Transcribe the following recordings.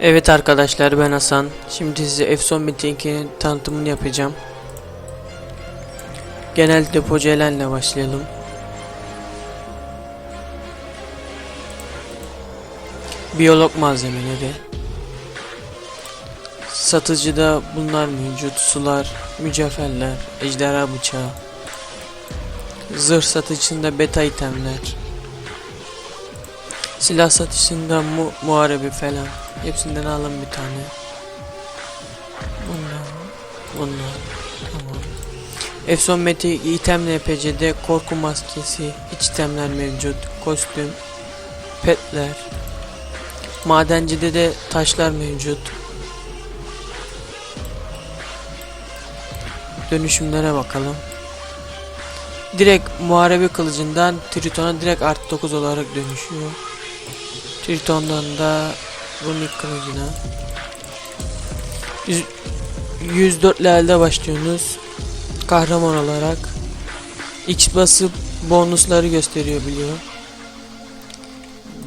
Evet arkadaşlar ben Hasan. Şimdi size Efson Metin tanıtımını yapacağım. Genel depocu elenle başlayalım. Biyolog malzemeleri. Satıcıda bunlar mevcut. Sular, mücevherler, ejderha bıçağı. Zırh satışında beta itemler. Silah satışında mu muharebe falan. Hepsinden alın bir tane. Bunlar. Bunlar. Tamam. Efson Mete itemle EPC'de korku maskesi, iç itemler mevcut. Kostüm, petler. Madencide de taşlar mevcut. Dönüşümlere bakalım. Direkt muharebe kılıcından Triton'a direkt artı 9 olarak dönüşüyor. Triton'dan da runik kılıcına. 100 104 levelde başlıyorsunuz. Kahraman olarak. X basıp bonusları gösteriyor biliyor.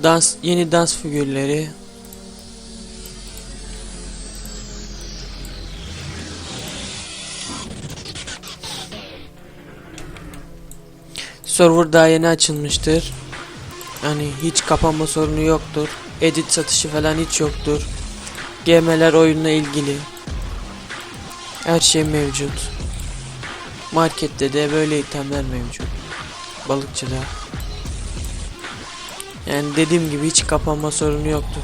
Dans yeni dans figürleri. Server daha yeni açılmıştır. Yani hiç kapanma sorunu yoktur. Edit satışı falan hiç yoktur. GM'ler oyunla ilgili. Her şey mevcut. Markette de böyle itemler mevcut. Balıkçıda. Yani dediğim gibi hiç kapanma sorunu yoktur.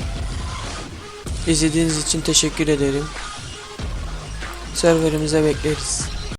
İzlediğiniz için teşekkür ederim. Serverimize bekleriz.